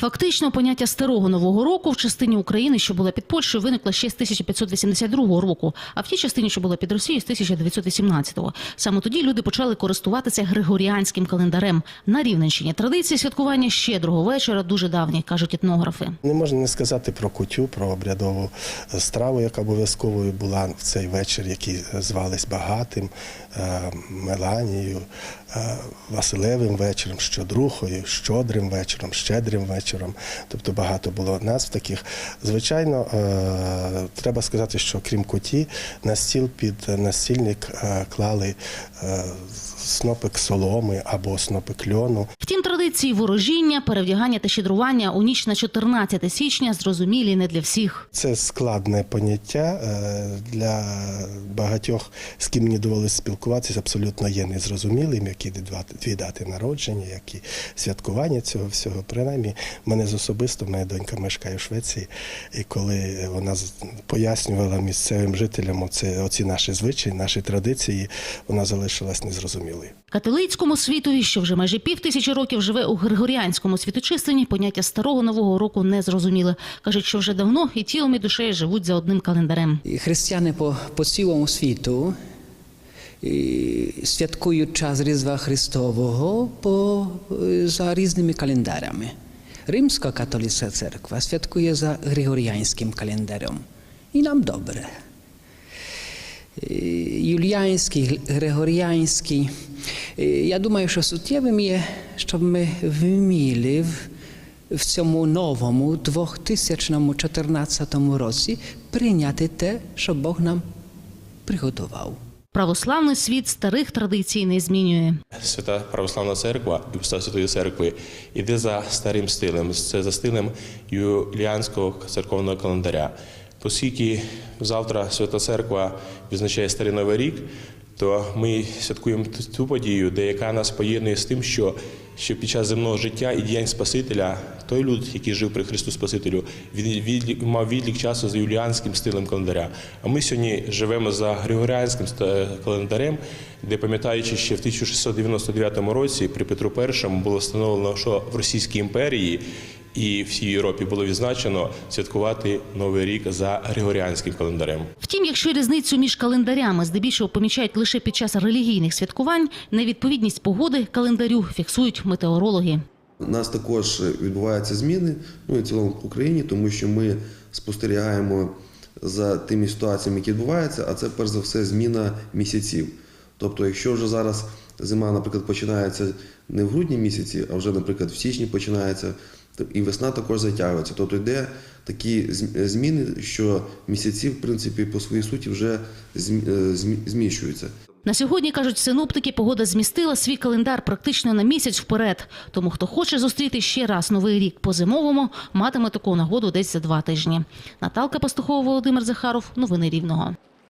Фактично, поняття старого нового року в частині України, що була під Польщею, виникло ще з 1582 року, а в тій частині, що була під Росією, з 1918-го. Саме тоді люди почали користуватися григоріанським календарем. На Рівненщині традиції святкування щедрого вечора дуже давні, кажуть етнографи. Не можна не сказати про кутю, про обрядову страву, яка обов'язковою була в цей вечір, який звались багатим, е, Меланією, е, Василевим вечором, щодрухою, щодрим вечором, щедрим вечором. Тобто багато було назв таких. Звичайно, е, треба сказати, що крім куті, на стіл під настільник е, клали е, снопик соломи або снопик льону. Втім, традиції ворожіння, перевдягання та щедрування у ніч на 14 січня зрозумілі не для всіх. Це складне поняття для багатьох, з ким мені довелося спілкуватися, абсолютно є незрозумілим, які дві дати народження, які святкування цього всього. Принаймні, мене з особисто, моя донька мешкає в Швеції, і коли вона з- пояснювала місцевим жителям оце, оці наші звичаї, наші традиції, вона залишилась незрозумілою. Католицькому світові, що вже майже пів тисячі років живе у григоріанському світочисленні, поняття старого нового року не зрозуміли. кажуть, що вже давно і тілом, і душею живуть за одним календарем. І Християни по, по цілому світу і святкують час Різдва Христового по, за різними календарями. Римська католицька церква святкує за Григоріанським календарем. І нам добре. Е, Юліанський, Григоріанський. Е, Я думаю, що суттєвим є, щоб ми вміли в, в цьому новому 2014 році прийняти те, що Бог нам приготував. Православний світ старих традицій не змінює. Свята Православна Церква і Устав Святої Церкви іде за старим стилем, це за стилем юліанського церковного календаря. Оскільки завтра Свята Церква відзначає Старий Новий рік, то ми святкуємо ту подію, де яка нас поєднує з тим, що, що під час земного життя і діянь Спасителя той люд, який жив при Христу Спасителю, він відлік, мав відлік часу за юліанським стилем календаря. А ми сьогодні живемо за григоріанським календарем, де пам'ятаючи, ще в 1699 році при Петру І було встановлено, що в Російській імперії і всій Європі було відзначено святкувати Новий рік за григоріанським календарем. Втім, якщо різницю між календарями здебільшого помічають лише під час релігійних святкувань, невідповідність погоди календарю фіксують метеорологи. У нас також відбуваються зміни, ну і в цілому в Україні, тому що ми спостерігаємо за тими ситуаціями, які відбуваються, а це перш за все зміна місяців. Тобто, якщо вже зараз зима, наприклад, починається не в грудні місяці, а вже, наприклад, в січні починається, і весна також затягується. Тобто йде такі зміни, що місяці, в принципі, по своїй суті вже е, змі- зміщуються. На сьогодні кажуть синоптики, погода змістила свій календар практично на місяць вперед. Тому хто хоче зустріти ще раз новий рік по зимовому, матиме таку нагоду десь за два тижні. Наталка Пастухова, Володимир Захаров. Новини Рівного.